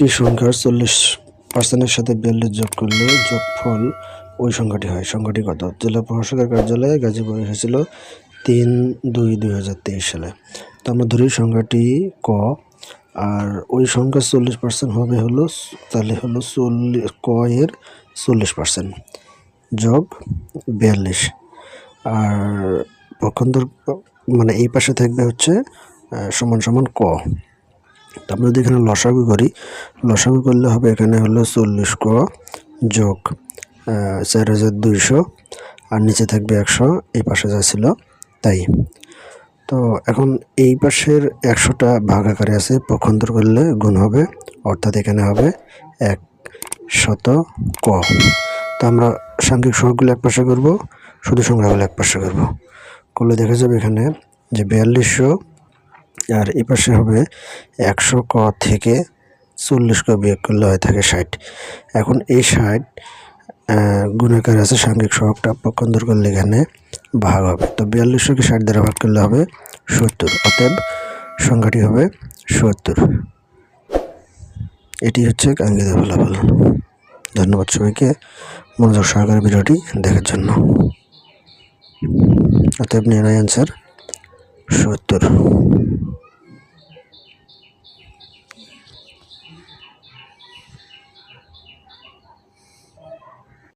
একটি সংখ্যার চল্লিশ পার্সেন্টের সাথে বিয়াল্লিশ যোগ করলে যোগফল ওই সংখ্যাটি হয়। সংখ্যাটি কত? জেলা প্রশাসকের কার্যালয়ে গাজীপুরে এসেছিল তিন দুই দুই হাজার তেইশ সালে। তো আমরা ধরি সংখ্যাটি ক। আর ওই সংখ্যার চল্লিশ পার্সেন্ট হবে হলো তাহলে হলো চল্লিশ ক এর চল্লিশ পার্সেন্ট যোগ বিয়াল্লিশ। আর পক্ষান্তর মানে এই পাশে থাকবে হচ্ছে সমান সমান ক। তো আমরা যদি এখানে লসাগু করি, লসাগু করলে হবে এখানে হলো চল্লিশ ক যোগ চার হাজার দুইশো, আর নিচে থাকবে একশো, এই পাশে যা ছিল তাই। তো এখন এই পাশের একশোটা ভাগ আকারে আছে, পক্ষান্তর করলে গুণ হবে, অর্থাৎ এখানে হবে এক শত ক। তো আমরা সাংখ্যিক সহগগুলো এক পাশে করব, শুধু সংখ্যাগুলো এক পাশে করব। করলে দেখা যাবে এখানে যে বিয়াল্লিশশো আর এই পাশে হবে একশো ক থেকে চল্লিশ ক বিয়োগ করলে হয় থাকে ষাট। এখন এই ষাট গুণাকার আছে সাংখ্যিক সহগটা পক্ষান্তর করলে এখানে ভাগ হবে। তো বিয়াল্লিশশোকে ষাট দ্বারা ভাগ করলে হবে সত্তর, অতএব সংখ্যাটি হবে সত্তর। এটি হচ্ছে কাঙ্ক্ষিত ফলাফল। ধন্যবাদ সবাইকে মনোযোগ সহকারে ভিডিওটি দেখার জন্য। অতএব নির্ণয় অ্যান্সার সত্তর।